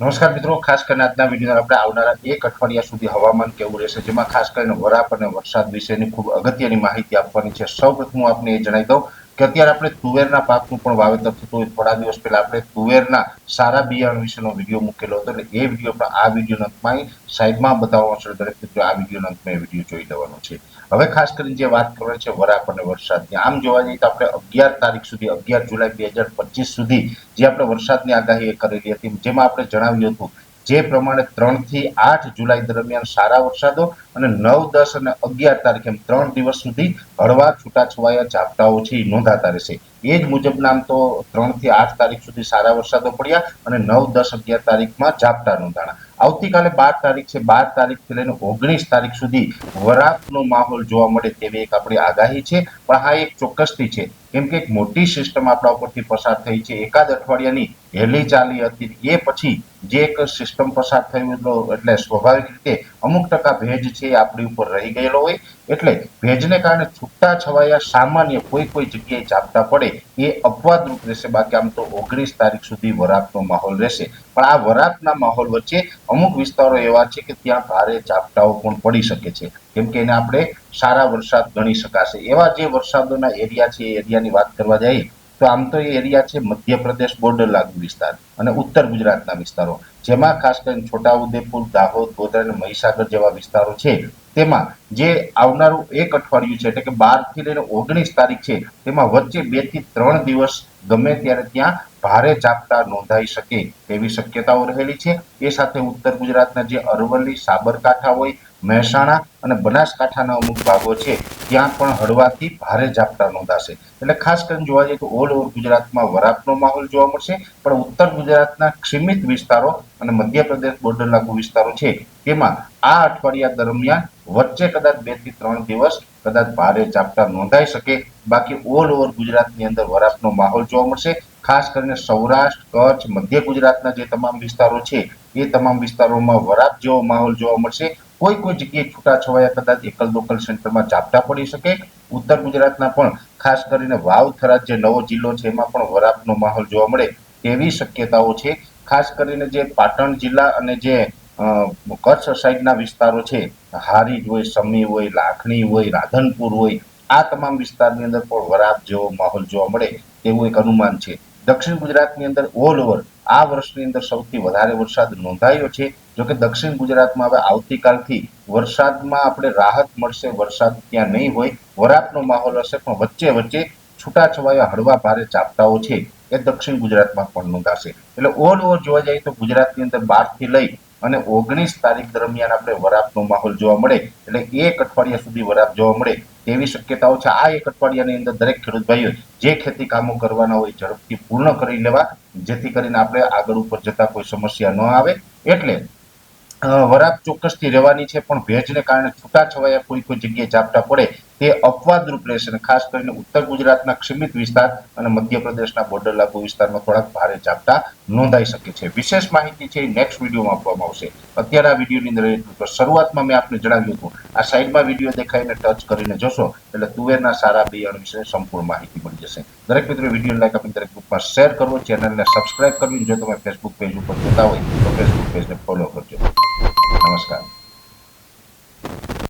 નમસ્કાર મિત્રો, ખાસ કરીને આજના વીડિયો આપણે આવનારા એક અઠવાડિયા સુધી હવામાન કેવું રહેશે, જેમાં ખાસ કરીને વરાપ અને વરસાદ વિશેની ખૂબ અગત્યની માહિતી આપવાની છે. સૌ પ્રથમ હું આપને એ જણાવી દઉં કે અત્યારે આપણે તુવેરના પાકનું પણ વાવેતર થતું હોય થોડા દિવસ પહેલા આપણે તુવેરના સારા બિયારણ વિશેનો વીડિયો મૂકેલો હતો એટલે એ વીડિયો પણ આ વીડિયો અંતમાં સાઈડમાં બતાવવાનો છે દરેક મિત્રો, આ વીડિયો અંતમાં એ વીડિયો જોઈ લેવાનો છે. હવે ખાસ કરીને જે વાત કરવાની છે વરાપ અને વરસાદની, આમ જોવા જઈએ તો આપણે અગિયાર તારીખ સુધી, અગિયાર જુલાઈ બે હજાર પચીસ સુધી જે આપણે વરસાદની આગાહી કરેલી હતી, જેમાં આપણે જણાવ્યું હતું જે પ્રમાણે ત્રણથી આઠ જુલાઈ દરમિયાન સારા વરસાદો અને નવ, દસ અને અગિયાર તારીખ ત્રણ દિવસ સુધી હળવા છૂટાછવાયા ઝાપટાઓ છે નોંધાતા રહેશે. એ જ મુજબના આમ તો ત્રણથી આઠ તારીખ સુધી સારા વરસાદો પડ્યા અને નવ, દસ, અગિયાર તારીખમાં ઝાપટા નોંધાણા. આવતીકાલે બાર તારીખ છે, બાર તારીખથી લઈને ઓગણીસ તારીખ સુધી વરાપનો માહોલ જોવા મળે તેવી એક આપણી આગાહી છે. પણ આ એક ચોક્કસથી છે. કેમ કે એક મોટી સિસ્ટમ આપણા ઉપરથી પસાર થઈ છે. એકાદ અઠવાડિયાની હેલી ચાલી હતી. એ પછી જે એક સિસ્ટમ પસાર થયું એટલે સ્વાભાવિક રીતે અમુક ટકા ભેજ છે એ આપણી ઉપર રહી ગયેલો હોય. એટલે ભેજને કારણે છૂટા છવાયા સામાન્ય કોઈ કોઈ જગ્યાએ ઝાપટા પડે. એ અપવાદરૂપ રહેશે. બાકી આમ તો ઓગણીસ તારીખ સુધી વરાપનો માહોલ રહેશે. પણ આ વરાપના માહોલ વચ્ચે અમુક વિસ્તારો એવા છે કે ત્યાં ભારે ઝાપટાઓ પણ પડી શકે છે. કેમ કે એને આપણે સારા વરસાદ ગણી શકાશે. એવા જે વરસાદોના એરિયા છે, એ એરિયાની વાત કરવા જઈએ, તો આમ તો એ એરિયા છે મધ્યપ્રદેશ બોર્ડર લાગુ વિસ્તાર અને ઉત્તર ગુજરાતના વિસ્તારો. જેમાં ખાસ કરીને છોટાઉદેપુર, દાહોદ, ગોધરા અને મહીસાગર જેવા વિસ્તારો છે. તેમાં જે આવનારું એક અઠવાડિયું છે, એટલે કે બારથી લઈને ઓગણીસ તારીખ છે, તેમાં વચ્ચે બેથી ત્રણ દિવસ ગમે ત્યારે ત્યાં ભારે ઝાપટા નોંધાઈ શકે તેવી શક્યતાઓ રહેલી છે. એ સાથે ઉત્તર ગુજરાતના જે અરવલ્લી, સાબરકાંઠા હોય, મહેસાણા અને બનાસકાંઠાના અમુક ભાગો છે, ત્યાં પણ હળવાથી ભારે ઝાપટા નોંધાશે. એટલે ખાસ કરીને જોવા જઈએ તો ઓલ ઓવર ગુજરાતમાં વરાપનો માહોલ જોવા મળશે, પણ ઉત્તર ગુજરાતના સીમિત વિસ્તારો અને મધ્યપ્રદેશ બોર્ડર લાગુ વિસ્તારો છે. તેમાં આ અઠવાડિયા દરમિયાન વચ્ચે કદાચ બેથી ત્રણ દિવસ કદાચ ભારે ઝાપટા નોંધાઈ શકે. બાકી ઓલ ઓવર ગુજરાતની અંદર વરાપનો માહોલ જોવા મળશે. ખાસ કરીને સૌરાષ્ટ્ર, કચ્છ, મધ્ય ગુજરાતના જે તમામ વિસ્તારો છે, એ તમામ વિસ્તારોમાં વરાપ જેવો માહોલ જોવા મળશે. કોઈ કોઈ જગ્યાએ છૂટાછવાયા કદાચ એકલ દોકલ સેન્ટરમાં ઝાપટા પડી શકે. ઉત્તર ગુજરાતના પણ ખાસ કરીને વાવ થરાદ જે નવો જિલ્લો છે, એમાં પણ વરાપનો માહોલ જોવા મળે તેવી શક્યતાઓ છે. ખાસ કરીને જે પાટણ જિલ્લા અને જે કચ્છ સાઈડના વિસ્તારો છે, હારીજ હોય, સમી હોય, લાખણી હોય, રાધનપુર હોય, આ તમામ વિસ્તારની અંદર પણ વરાપ જેવો માહોલ જોવા મળે તેવું એક અનુમાન છે. દક્ષિણ ગુજરાતની અંદર ઓલ ઓવર આ વર્ષની અંદર સૌથી વધારે વરસાદ નોંધાયો છે. જોકે દક્ષિણ ગુજરાતમાં હવે આવતીકાલથી વરસાદમાં આપણે રાહત મળશે, વરસાદ ત્યાં નહીં હોય. વરાપનો માહોલ હશે પણ વચ્ચે વચ્ચે છૂટાછવાયા હળવા ભારે ઝાપટાઓ છે. એ દક્ષિણ ગુજરાતમાં પણ નોંધાશે. એટલે ઓલ ઓવર જોવા જઈએ તો ગુજરાતની અંદર બારથી લઈ અને ઓગણીસ તારીખ દરમિયાન આપણે વરાપનો માહોલ જોવા મળે. એટલે એક અઠવાડિયા સુધી વરાપ જોવા મળે તેવી શક્યતાઓ છે. આ એક અઠવાડિયાની અંદર દરેક ખેડૂત ભાઈઓ જે ખેતી કામો કરવાના હોય ઝડપથી પૂર્ણ કરી લેવા, જેથી કરીને આપણે આગળ ઉપર જતા કોઈ સમસ્યા ન આવે. એટલે વરાપ ચોક્કસથી રહેવાની છે, પણ ભેજને કારણે છૂટાછવાયા કોઈ કોઈ જગ્યાએ ઝાપટા પડે તે અપવાદરૂપ રહેશે અને ખાસ કરીને ઉત્તર ગુજરાતના સીમિત વિસ્તાર અને મધ્યપ્રદેશના બોર્ડર લાગુ વિસ્તારમાં થોડાક ભારે ઝાપટા નોંધાઈ શકે છે. વિશેષ માહિતી છે એ નેક્સ્ટ વિડીયોમાં આપવામાં આવશે. અત્યારે આ વિડીયોની અંદર એટલું તો શરૂઆતમાં મેં આપને જણાવ્યું હતું. આ સાઈડમાં વીડિયો દેખાઈને ટચ કરીને જોશો એટલે તુવેરના સારા બિયારણ વિશે સંપૂર્ણ માહિતી મળી જશે. દરેક મિત્રો વીડિયો લાઈક આપીને દરેક ગ્રુપમાં શેર કરવો ચેનલને સબસ્ક્રાઇબ કરવી જો તમે ફેસબુક પેજ ઉપર જોતા હોય તો ફેસબુક પેજને ફોલો કરજો. નમસ્કાર.